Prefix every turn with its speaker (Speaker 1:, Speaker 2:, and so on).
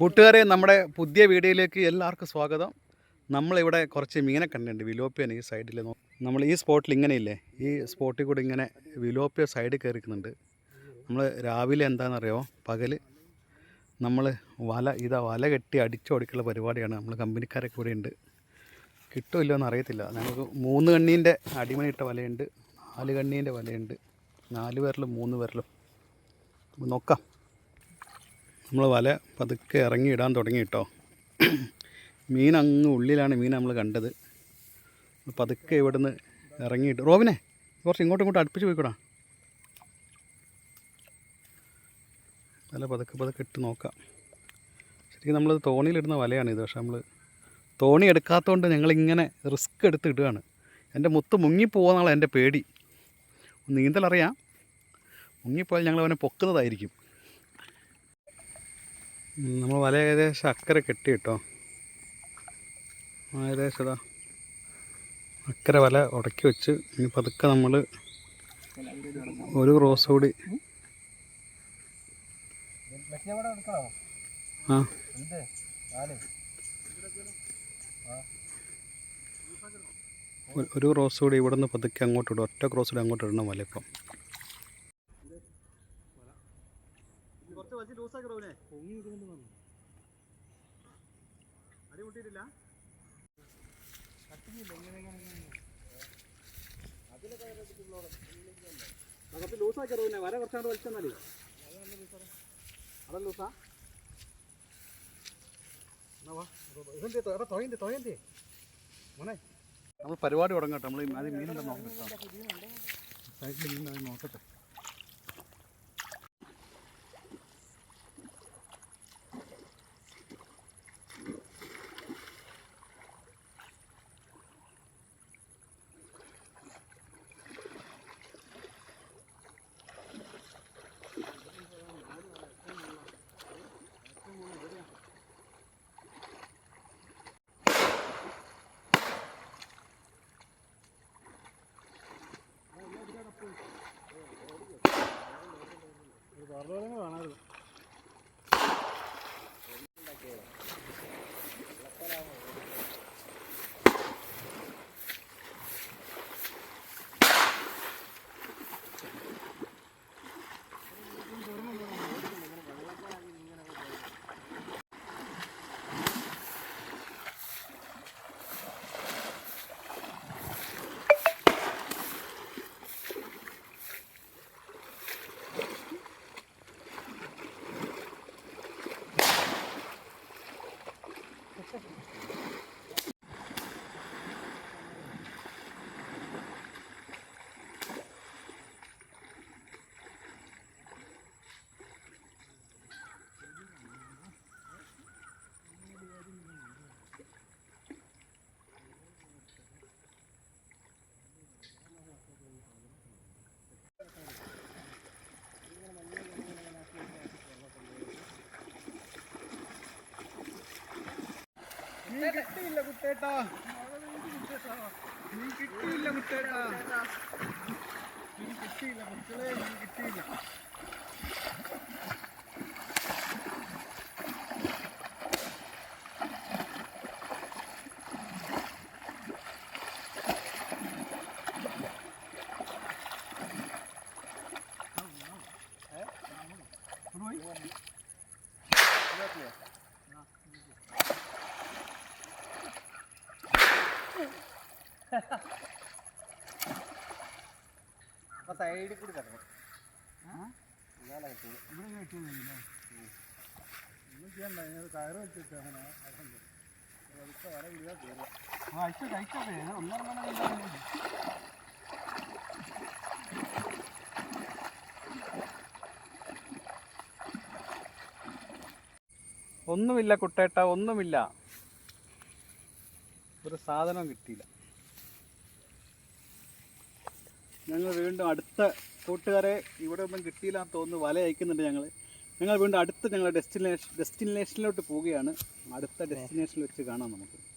Speaker 1: കൂട്ടുകാരെ നമ്മുടെ പുതിയ വീഡിയോയിലേക്ക് എല്ലാവർക്കും സ്വാഗതം. നമ്മളിവിടെ കുറച്ച് മീനെ കണ്ടിട്ടുണ്ട് വിലോപ്പിയാണ് ഈ സൈഡിൽ നമ്മൾ ഈ സ്പോട്ടിൽ ഇങ്ങനെ ഇല്ലേ ഈ സ്പോട്ടിൽ കൂടി ഇങ്ങനെ വിലോപ്പിയ സൈഡിൽ കയറിക്കുന്നുണ്ട്. നമ്മൾ രാവിലെ എന്താണെന്നറിയോ? പകൽ നമ്മൾ വല ഇതാ വല കെട്ടി അടിച്ചോടിക്കുള്ള പരിപാടിയാണ്. നമ്മൾ കമ്പനിക്കാരൊക്കെ ഇവിടെ ഉണ്ട്. കിട്ടുമല്ലോ എന്ന് അറിയത്തില്ല നമുക്ക് മൂന്ന് കണ്ണീന്റെ അടിമണിയിട്ട വലയുണ്ട് നാല് കണ്ണീന്റെ വലയുണ്ട് നാല് പേരിലും മൂന്ന് പേരിലും നോക്കാം. നമ്മൾ വല പതുക്കെ ഇറങ്ങി ഇടാൻ തുടങ്ങി കേട്ടോ മീൻ അങ്ങ് ഉള്ളിലാണ് മീൻ നമ്മൾ കണ്ടത്. പതുക്കെ ഇവിടുന്ന് ഇറങ്ങിയിട്ട് റോബിനെ കുറച്ച് ഇങ്ങോട്ടും ഇങ്ങോട്ടും അടുപ്പിച്ച് പോയിക്കൂടാ. വല പതുക്കെ പതുക്കെ ഇട്ട് നോക്കാം. ശരിക്കും നമ്മൾ തോണിയിലിടുന്ന വലയാണിത് പക്ഷേ നമ്മൾ തോണി എടുക്കാത്തതുകൊണ്ട് ഞങ്ങളിങ്ങനെ റിസ്ക് എടുത്ത് ഇടുകയാണ്. എന്റെ മുത്ത് മുങ്ങിപ്പോകാന്നുള്ള എന്റെ പേടി. നീന്തലറിയാം. മുങ്ങിപ്പോയാൽ ഞങ്ങൾ അവനെ പൊക്കുന്നതായിരിക്കും. നമ്മൾ വല ഏകദേശം അക്കരെ കെട്ടി കേട്ടോ. ഏകദേശം ഇതാ. അക്കരെ വല ഉടക്കി വെച്ച് ഇനി പതുക്കെ നമ്മൾ ഒരു റോസ് കൂടി ആ. ഒരു- ക്രോസ് കൂടി ഇവിടെ നിന്ന് പതുക്കെ അങ്ങോട്ട് ഇടും. ഒറ്റ ക്രോസ് കൂടി അങ്ങോട്ട് ഇടണം വല ഇപ്പം. അകത്ത് ലൂസാക്കി റോവിനെ വര കുറച്ചാണ്ട് വലിച്ചെന്നാലേ. അതെ ലൂസാ നമ്മൾ പരിപാടി തുടങ്ങട്ടെ. നമ്മൾ മീനുണ്ടെന്ന് മീനുണ്ടോ നോക്കട്ടെ. സൈഡിൽ മീൻ അത് നോക്കട്ടെ Thank you. നീ കിട്ടിയില്ല കുട്ടേട്ടാ. നീ കിട്ടിയില്ല കുട്ടേട്ടാ. നീ കിട്ടിയില്ല മക്കളെ നീ കിട്ടിയില്ല.
Speaker 2: അപ്പൊ സൈഡിൽ കൂടി കിടക്കും
Speaker 1: ഇവിടെ കിട്ടിയില്ല ഒന്നും ചെയ്യണ്ട ഞാൻ കയറ് വെച്ചിട്ട് അങ്ങനെ അടുത്ത വര കയറുക. ഒന്നുമില്ല കുട്ടേട്ട ഒന്നുമില്ല. ഒരു സാധനം കിട്ടിയില്ല. ഞങ്ങൾ വീണ്ടും അടുത്ത കൂട്ടുകാരെ ഇവിടെ ഒന്നും കിട്ടിയില്ല എന്ന് തോന്നുന്നു. വല അയക്കുന്നുണ്ട് ഞങ്ങൾ ഞങ്ങൾ വീണ്ടും അടുത്ത ഞങ്ങളുടെ ഡെസ്റ്റിനേഷൻ ഡെസ്റ്റിനേഷനിലോട്ട് പോവുകയാണ്. അടുത്ത ഡെസ്റ്റിനേഷനിൽ വെച്ച് കാണാം നമുക്ക്.